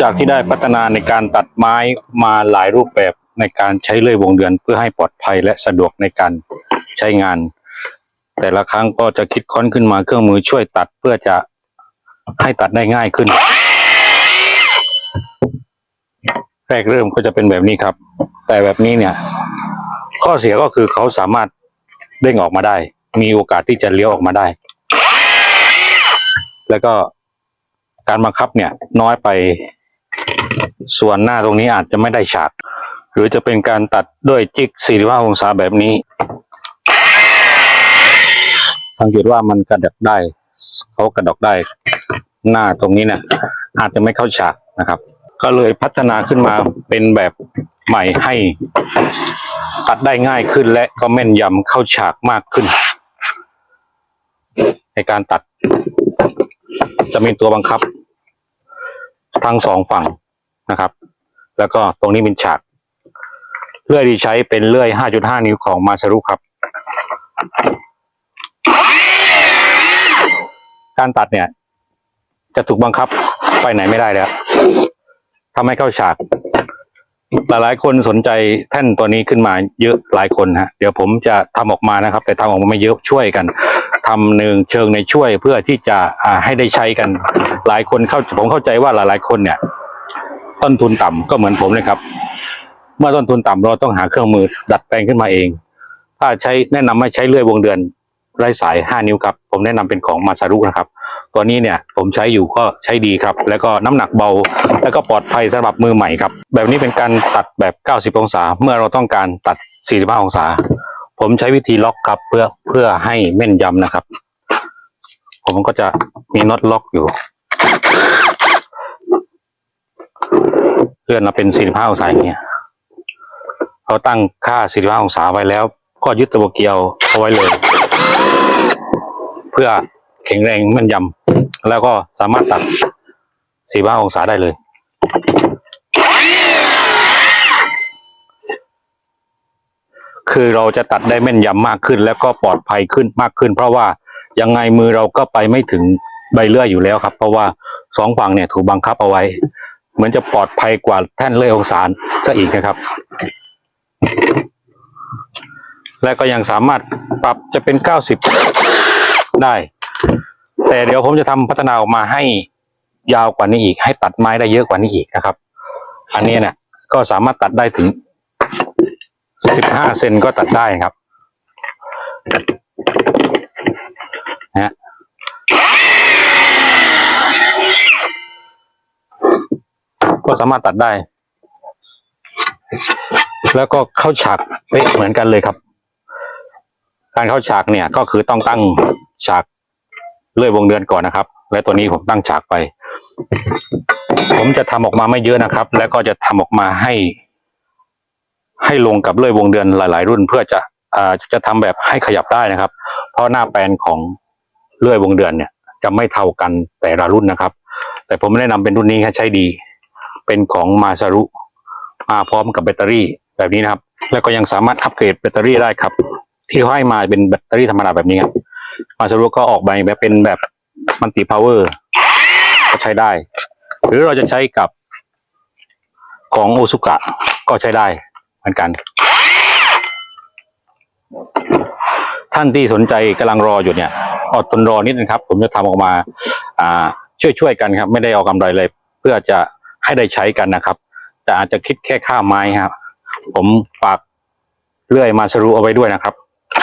จากที่ได้พัฒนาในการตัดไม้มาหลายรูปแบบในการใช้เลื่อยวงเดือนเพื่อให้ปลอดภัยและสะดวกในการใช้งาน แต่ละครั้งก็จะคิดค้นขึ้นมาเครื่องมือช่วยตัดเพื่อจะให้ตัดได้ง่ายขึ้น แรกเริ่มก็จะเป็นแบบนี้ครับ แต่แบบนี้เนี่ย ข้อเสียก็คือเขาสามารถเด้งออกมาได้ มีโอกาสที่จะเลี้ยวออกมาได้ แล้วก็การบังคับเนี่ยน้อยไป ส่วนหน้าตรงนี้อาจจะไม่ได้ฉาก หรือจะเป็นการตัดด้วยจิก 45 องศาแบบนี้ สังเกตว่ามันกระดักได้ เขากระดกได้ หน้าตรงนี้เนี่ยอาจจะไม่เข้าฉากนะครับ ก็เลยพัฒนาขึ้นมาเป็นแบบใหม่ให้ ตัดได้ง่ายขึ้นและก็แม่นยำเข้าฉากมากขึ้น ในการตัดจะมีตัวบังคับ ทั้งสองฝั่งนะครับ แล้วก็ตรงนี้เป็นฉากเลื่อยที่ใช้เป็นเลื่อย 5.5 นิ้วของมาซารุครับ การตัดเนี่ย จะถูกบังคับไปไหนไม่ได้แล้วทำให้เข้าฉากหลายคนสนใจแท่นตัวนี้ขึ้นมาเยอะหลายคนฮะ เดี๋ยวผมจะทำออกมานะครับ แต่ทำออกมาไม่เยอะช่วยกันทำหนึ่งเชิงในช่วยเพื่อที่จะให้ได้ใช้กัน หลายคนเข้าผมเข้าใจว่าหลายๆคนเนี่ย ต้นทุนต่ำก็เหมือนผมเลยครับ เมื่อต้นทุนต่ำเราต้องหาเครื่องมือดัดแปลงขึ้นมาเอง ถ้าใช้แนะนำให้ใช้เลื่อยวงเดือนไร้สาย 5 นิ้วครับ ผมแนะนำเป็นของมาซารุนะครับ ตัวนี้เนี่ยผมใช้อยู่ก็ใช้ดีครับ แล้วก็น้ำหนักเบา แล้วก็ปลอดภัยสำหรับมือใหม่ครับ แบบนี้เป็นการตัดแบบ 90 องศา เมื่อเราต้องการตัด 45 องศา ผมใช้วิธีล็อกครับ เพื่อเพื่อให้แม่นยำนะครับ ผมก็จะมีน็อตล็อกอยู่ ลื่อนมาเป็น45องศาอย่างเงี้ยเราตั้งค่า45องศาไว้แล้ว ก็ยึดตัวเกียวเอาไว้เลย เพื่อแข็งแรงแม่นยำแล้วก็สามารถตัด45องศาได้เลยคือเราจะตัดได้แม่นยำมากขึ้น แล้วก็ปลอดภัยขึ้นมากขึ้น เพราะว่ายังไงมือเราก็ไปไม่ถึงใบเลื่อยอยู่แล้วครับ เพราะว่าสองฝั่งเนี่ยถูกบังคับเอาไว้ เหมือนจะปลอดภัยกว่าแท่นเลื่อยองศาซะอีกนะครับ และก็ยังสามารถปรับจะเป็น 90 ได้ แต่เดี๋ยวผมจะทำพัฒนาออกมาให้ยาวกว่านี้อีก ให้ตัดไม้ได้เยอะกว่านี้อีกนะครับ อันนี้เนี่ยก็สามารถตัดได้ถึง 15 เซนก็ตัดได้ครับนะฮะ ก็สามารถตัดได้ แล้วก็เข้าฉากเป๊ะเหมือนกันเลยครับ การเข้าฉากเนี่ยก็คือต้องตั้งฉากเลื่อยวงเดือนก่อนนะครับ และตัวนี้ผมตั้งฉากไป ผมจะทำออกมาไม่เยอะนะครับ แล้วก็จะทำออกมาให้ ให้ลงกับเลื่อยวงเดือนหลาย ๆ รุ่นเพื่อจะอ่าจะทำแบบให้ขยับได้นะครับ เพราะหน้าแปลนของเลื่อยวงเดือนเนี่ย จะไม่เท่ากันแต่ละรุ่นนะครับ แต่ผมแนะนำเป็นรุ่นนี้ให้ใช้ดี เป็นของมาซารุมาพร้อมกับแบตเตอรี่แบบนี้นะครับ แล้วก็ยังสามารถอัปเกรดแบตเตอรี่ได้ครับ ที่เขาให้มาเป็นแบตเตอรี่ธรรมดาแบบนี้ครับมาซารุก็ออกแบแบบเป็นแบบมัลติพาวเวอร์ก็ใช้ได้ หรือเราจะใช้กับของโอซุกะก็ใช้ได้เหมือนกัน ท่านที่สนใจกำลังรออยู่เนี่ยอดทนรอนิดนึงครับ ผมจะทำออกมา อ่า ช่วยๆกันครับ ไม่ได้เอากำไรเลย เพื่อจะ ให้ได้ใช้กันนะครับ แต่อาจจะคิดแค่ค่าไม้ครับผมฝากเลื่อยมาสรุเอาไว้ด้วยนะครับ